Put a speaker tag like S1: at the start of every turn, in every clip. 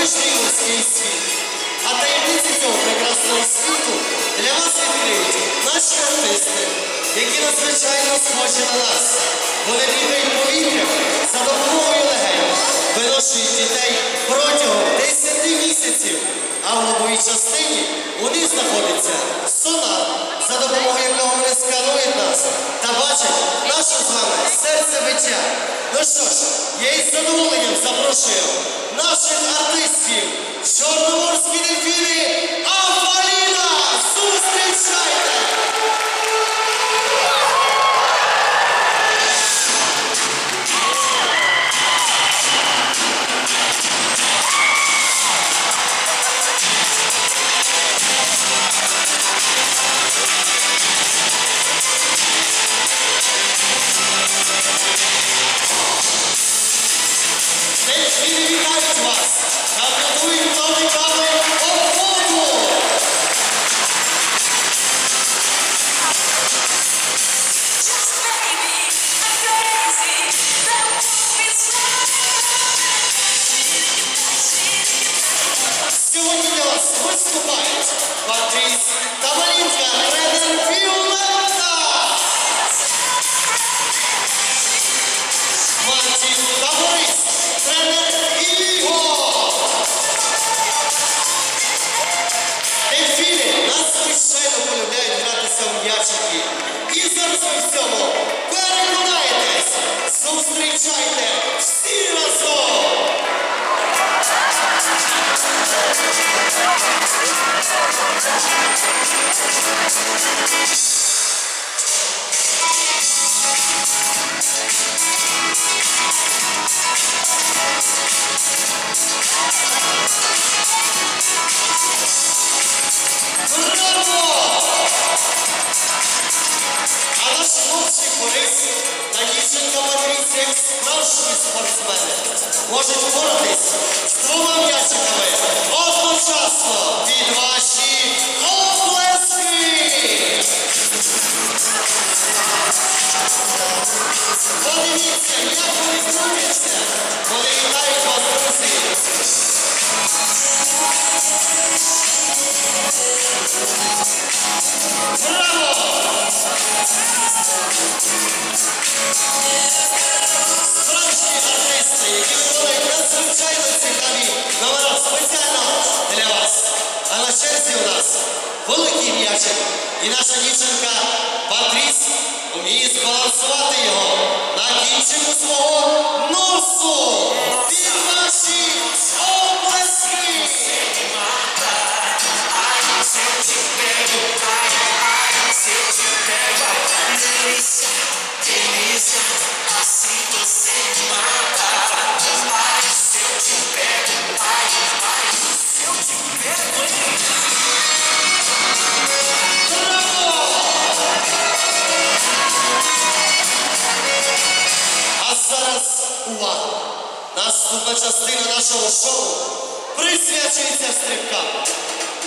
S1: дивовижний морський світ. А таємниці цього прекрасного світу для вас відкриють наші артисти, які надзвичайно схожі на нас. Вони бігають повітрям за допомогою легень, виношують дітей протягом 10 місяців, а в лобовій частині у них знаходиться сонар, за допомогою вони нас та бачать наше з вами серцебиття. Ну що ж, я із задоволенням запрошую наших артистів Чорноморські дельфіни Афаліна! Зустрічайте! Зустрічайте всі разом! Справжні спортсмени, можуть впоратись з двома м'ячиками одночасно під ваші оплески! Подивіться, як вони крутяться! Вони вітають вас, друзі! Браво! М'ячик. І наша дівчинка Патріс вміє збалансувати його на кінчику свого носу. Наступна частина нашого шоу присвячується стрибкам.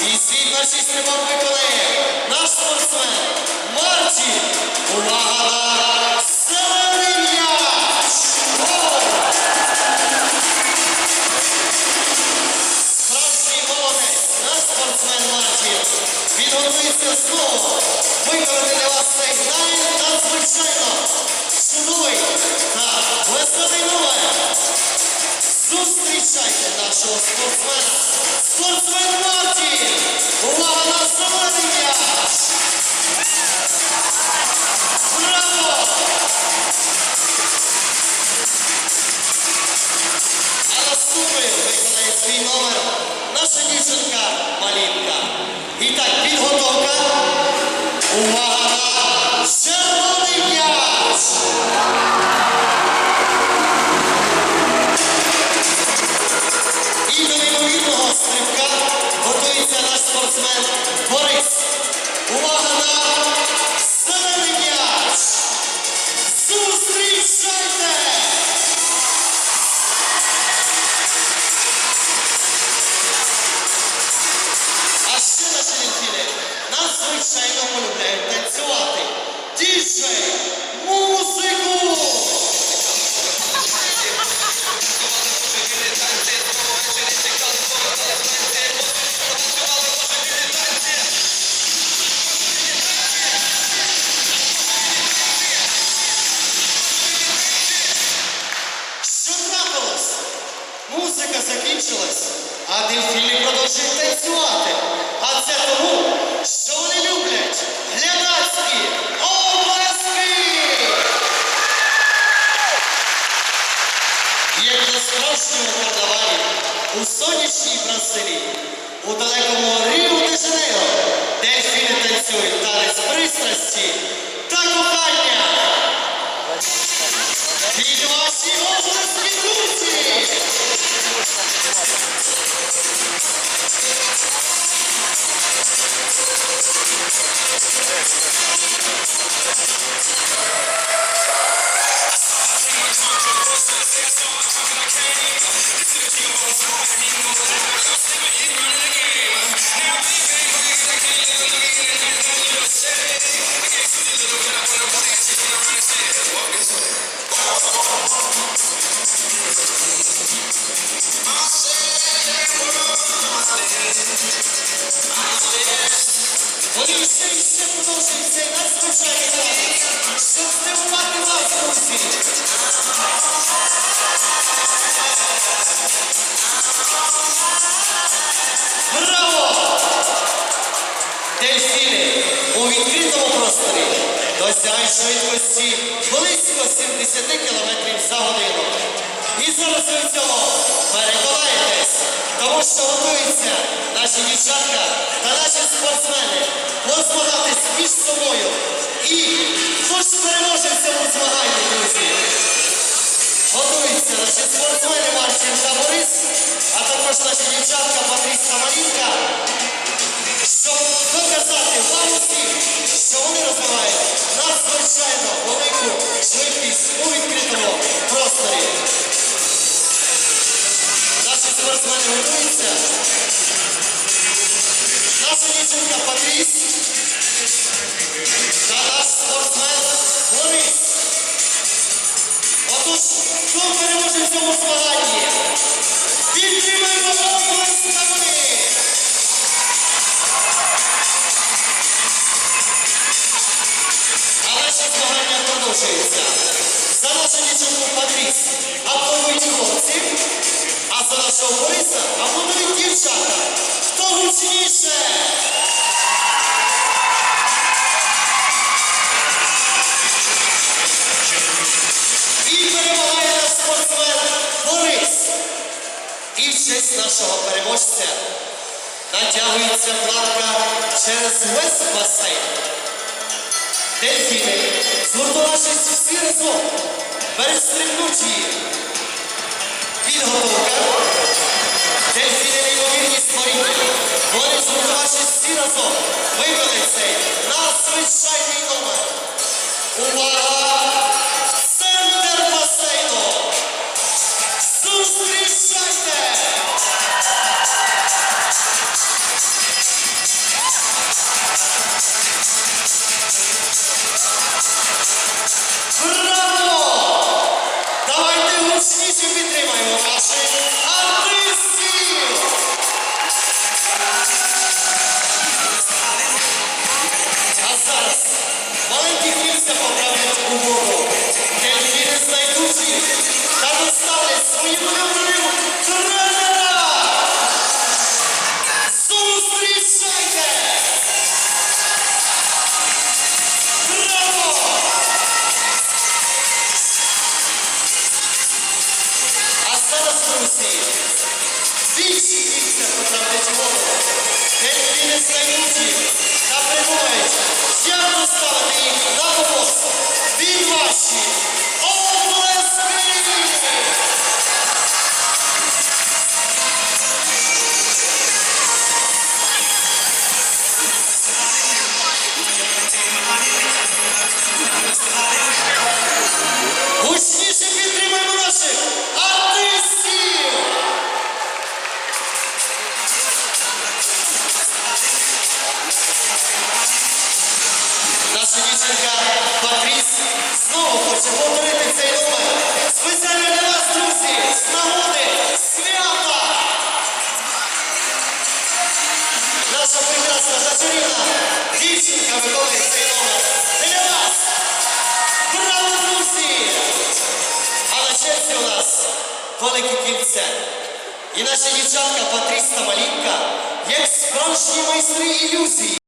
S1: І свій перший стрибок виконає наш спортсмен Мартін. Увага зелений! Справжній молодець, наш спортсмен Мартін. Підготується знову виконати для вас цей надзвичайно чудовий та веселий номер. Зустрічайте нашого спортсмена. Спортсмен Мартін. Увага на зелений. Браво! А наступною виконає свій номер наша дівчинка Малінка. І так, підготовка. Увага далекому Ріо де Жанейро, дельфіни танцюють танець пристрасті та кохання. Від ваші обласки, друзі! Досягають швидкості близько 70 км за годину. І зараз ви в цьому тому що готуються наші дівчатка та наші спортсмени розмагатись між собою. І хто ж переможе в цьому змаганні, друзі? Готуються наші спортсмени Марчин та Борис, а також наші дівчатка Патріс та За нашу дівчинку Патріс аплодують хлопці, а за нашого Бориса аплодують дівчата. Хто гучніше? І перемагає наш спортсмен Борис. І в честь нашого переможця натягується платка через весь басейн. Дельфіни, згуртувавшись всі разом, перестрибнуть її. Підготовка. Дельфіни неймовірні створіння. Вони згуртувавшись всі разом, вивели зараз маленькі кільця поправлять у воду. Велике кільце. І наша дівчатка Патріста Малінка, як справжні майстри ілюзії.